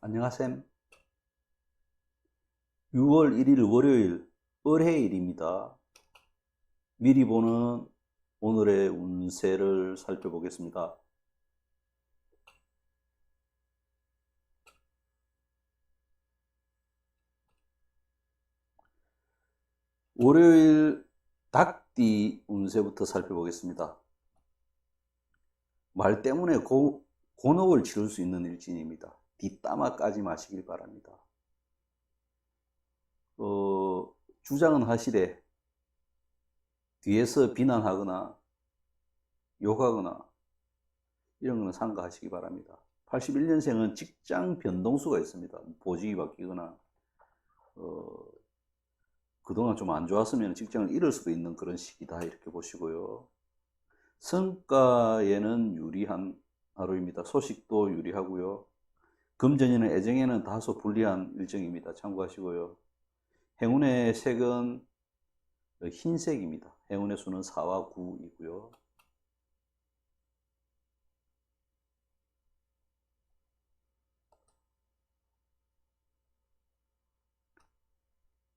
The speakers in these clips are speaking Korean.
안녕하셈. 6월 1일 월요일 을해일입니다. 미리 보는 오늘의 운세를 살펴보겠습니다. 월요일 닭띠 운세부터 살펴보겠습니다. 말 때문에 고, 곤혹을 치를 수 있는 일진입니다. 뒷담화 까지 마시길 바랍니다. 어, 주장은 하시되 뒤에서 비난하거나 욕하거나 이런 거는 삼가하시기 바랍니다. 81년생은 직장 변동수가 있습니다. 보직이 바뀌거나 어, 그동안 좀 안 좋았으면 직장을 잃을 수도 있는 그런 시기다 이렇게 보시고요. 성과에는 유리한 하루입니다. 소식도 유리하고요. 금전에는 애정에는 다소 불리한 일정입니다. 참고하시고요. 행운의 색은 흰색입니다. 행운의 수는 4와 9이고요.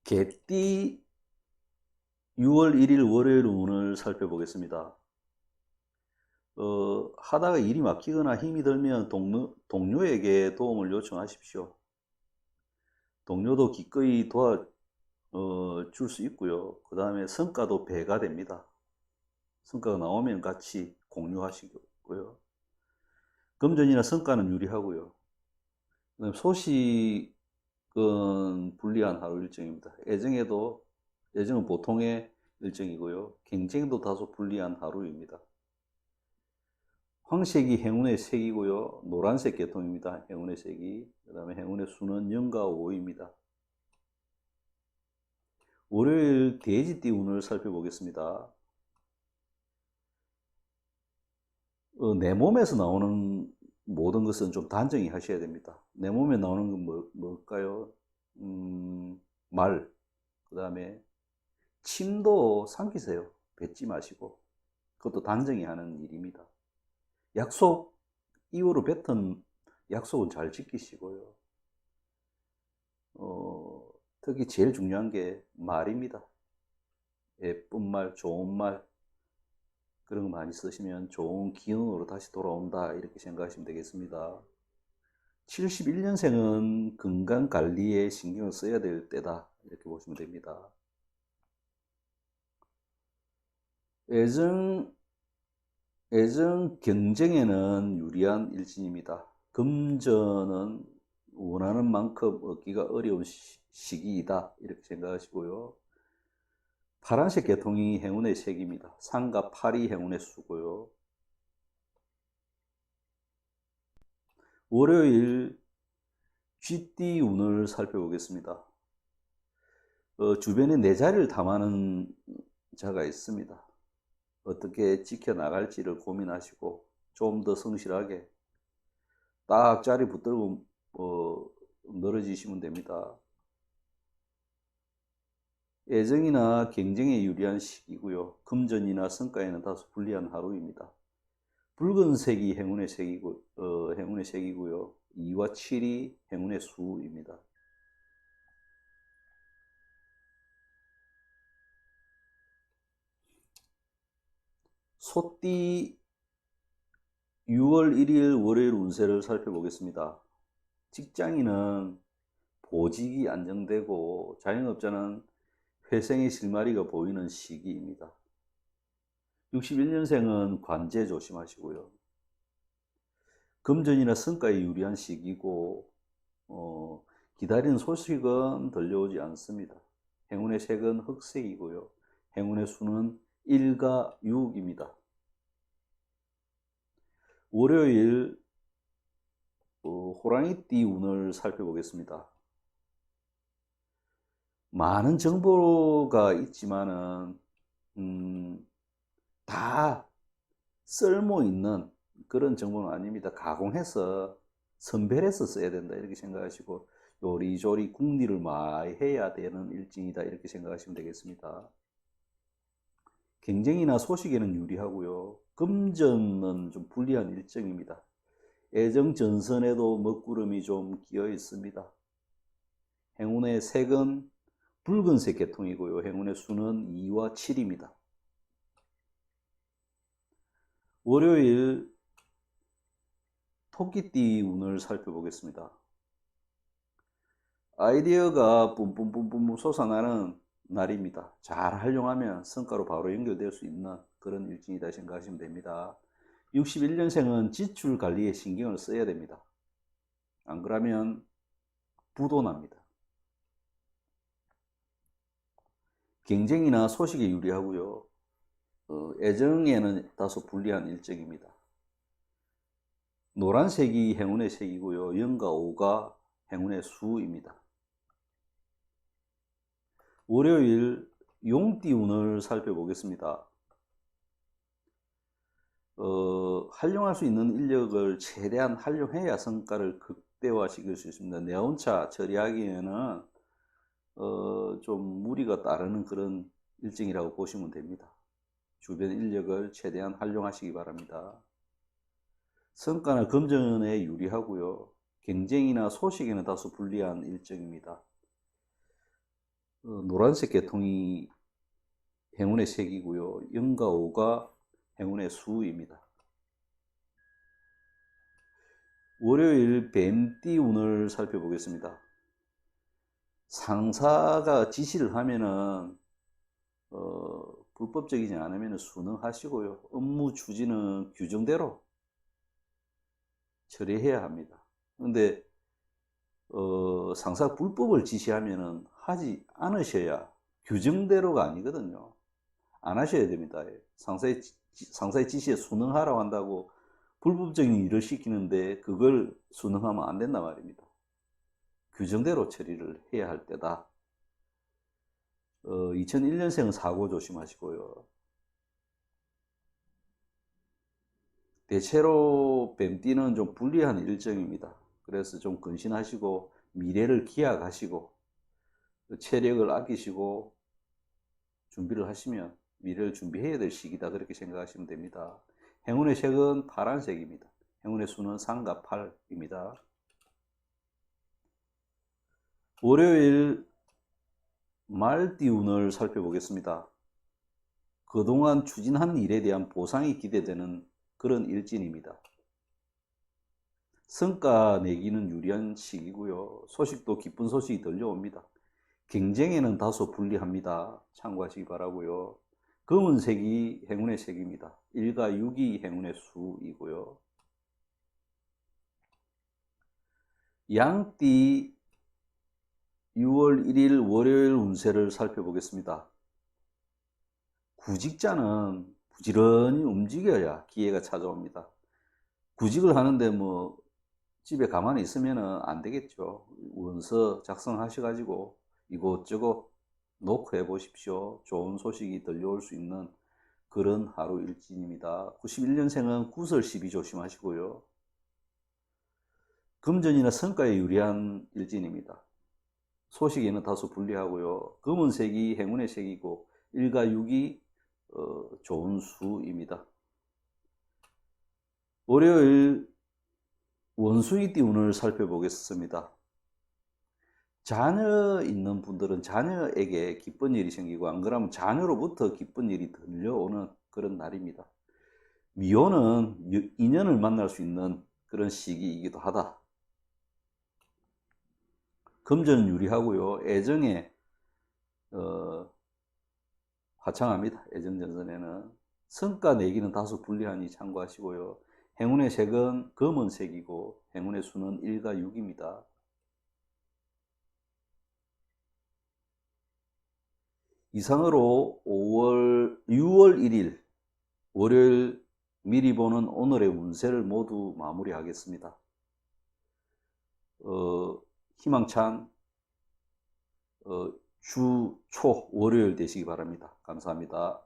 개띠 6월 1일 월요일 운을 살펴보겠습니다. 어, 하다가 일이 막히거나 힘이 들면 동료, 동료에게 도움을 요청하십시오. 동료도 기꺼이 도와 어, 줄 수 있고요. 그 다음에 성과도 배가 됩니다. 성과가 나오면 같이 공유하시고요. 금전이나 성과는 유리하고요. 그다음에 소식은 불리한 하루 일정입니다. 애정에도 애정은 보통의 일정이고요. 경쟁도 다소 불리한 하루입니다. 황색이 행운의 색이고요. 노란색 계통입니다. 행운의 색이. 그 다음에 행운의 수는 0과 5입니다. 월요일 돼지띠 운을 살펴보겠습니다. 어, 내 몸에서 나오는 모든 것은 좀 단정히 하셔야 됩니다. 내 몸에 나오는 건 뭐, 뭘까요? 음, 말, 그 다음에 침도 삼키세요. 뱉지 마시고. 그것도 단정히 하는 일입니다. 약속 이후로 뱉은 약속은 잘 지키시고요. 어, 특히 제일 중요한 게 말입니다. 예쁜 말, 좋은 말, 그런 거 많이 쓰시면 좋은 기운으로 다시 돌아온다. 이렇게 생각하시면 되겠습니다. 71년생은 건강 관리에 신경을 써야 될 때다. 이렇게 보시면 됩니다. 애정, 애정 경쟁에는 유리한 일진입니다. 금전은 원하는 만큼 얻기가 어려운 시기이다. 이렇게 생각하시고요. 파란색 계통이 행운의 색입니다. 상과 팔이 행운의 수고요. 월요일 쥐띠 운을 살펴보겠습니다. 어, 주변에 내 자리를 탐하는 자가 있습니다. 어떻게 지켜나갈지를 고민하시고 좀 더 성실하게 딱 자리 붙들고 어, 늘어지시면 됩니다. 애정이나 경쟁에 유리한 시기고요. 금전이나 성과에는 다소 불리한 하루입니다. 붉은 색이 행운의 색이고 어, 행운의 색이고요. 2와 7이 행운의 수입니다. 소띠 6월 1일 월요일 운세를 살펴보겠습니다. 직장인은 보직이 안정되고 자영업자는 회생의 실마리가 보이는 시기입니다. 61년생은 관제 조심하시고요. 금전이나 성과에 유리한 시기고 어, 기다리는 소식은 들려오지 않습니다. 행운의 색은 흑색이고요. 행운의 수는 1과 6입니다. 월요일 어, 호랑이띠 운을 살펴보겠습니다. 많은 정보가 있지만은 음, 다 쓸모 있는 그런 정보는 아닙니다. 가공해서 선별해서 써야 된다 이렇게 생각하시고 요리조리 궁리를 많이 해야 되는 일진이다 이렇게 생각하시면 되겠습니다. 경쟁이나 소식에는 유리하고요. 금전은 좀 불리한 일정입니다. 애정 전선에도 먹구름이 좀 끼어 있습니다. 행운의 색은 붉은색 계통이고요. 행운의 수는 2와 7입니다. 월요일 토끼띠 운을 살펴보겠습니다. 아이디어가 뿜뿜뿜뿜 솟아나는 날입니다. 잘 활용하면 성과로 바로 연결될 수 있는 그런 일진이다 생각하시면 됩니다. 61년생은 지출 관리에 신경을 써야 됩니다. 안 그러면 부도납니다. 경쟁이나 소식에 유리하고요. 어, 애정에는 다소 불리한 일정입니다. 노란색이 행운의 색이고요. 0과 5가 행운의 수입니다. 월요일 용띠 운을 살펴보겠습니다. 어, 활용할 수 있는 인력을 최대한 활용해야 성과를 극대화시킬 수 있습니다. 내원차 처리하기에는 어, 좀 무리가 따르는 그런 일정이라고 보시면 됩니다. 주변 인력을 최대한 활용하시기 바랍니다. 성과는 금전에 유리하고요. 경쟁이나 소식에는 다소 불리한 일정입니다. 어, 노란색 계통이 행운의 색이고요. 0과 5가 행운의 수입니다. 월요일 뱀띠 운을 살펴보겠습니다. 상사가 지시를 하면은 어, 불법적이지 않으면 순응하시고요. 업무 추진은 규정대로 처리해야 합니다. 근데 어, 상사 불법을 지시하면은 하지 않으셔야 규정대로가 아니거든요. 안 하셔야 됩니다. 상사의, 상사의 지시에 순응하라고 한다고 불법적인 일을 시키는데 그걸 순응하면 안 된단 말입니다. 규정대로 처리를 해야 할 때다. 어, 2001년생은 사고 조심하시고요. 대체로 뱀띠는 좀 불리한 일정입니다. 그래서 좀 근신하시고 미래를 기약하시고 체력을 아끼시고 준비를 하시면 미래를 준비해야 될 시기다 그렇게 생각하시면 됩니다. 행운의 색은 파란색입니다. 행운의 수는 3과 8입니다. 월요일 말띠운을 살펴보겠습니다. 그동안 추진한 일에 대한 보상이 기대되는 그런 일진입니다. 성과 내기는 유리한 시기고요. 소식도 기쁜 소식이 들려옵니다. 경쟁에는 다소 불리합니다. 참고하시기 바라고요. 검은색이 행운의 색입니다. 1과 6이 행운의 수이고요. 양띠 6월 1일 월요일 운세를 살펴보겠습니다. 구직자는 부지런히 움직여야 기회가 찾아옵니다. 구직을 하는데 뭐 집에 가만히 있으면 안 되겠죠. 원서 작성하셔가지고 이곳저곳 노크해 보십시오. 좋은 소식이 들려올 수 있는 그런 하루 일진입니다. 91년생은 구설 시비 조심하시고요. 금전이나 성과에 유리한 일진입니다. 소식에는 다소 불리하고요. 검은색이 행운의 색이고 1과 6이 어, 좋은 수입니다. 월요일 원수의 띠운을 살펴보겠습니다. 자녀 있는 분들은 자녀에게 기쁜 일이 생기고 안 그러면 자녀로부터 기쁜 일이 들려오는 그런 날입니다. 미혼은 인연을 만날 수 있는 그런 시기이기도 하다. 금전은 유리하고요. 애정에 어, 화창합니다. 애정전선에는 성과 내기는 다소 불리하니 참고하시고요. 행운의 색은 검은색이고 행운의 수는 1과 6입니다. 이상으로 5월, 6월 1일 월요일 미리 보는 오늘의 운세를 모두 마무리하겠습니다. 어, 희망찬 어, 주, 초, 월요일 되시기 바랍니다. 감사합니다.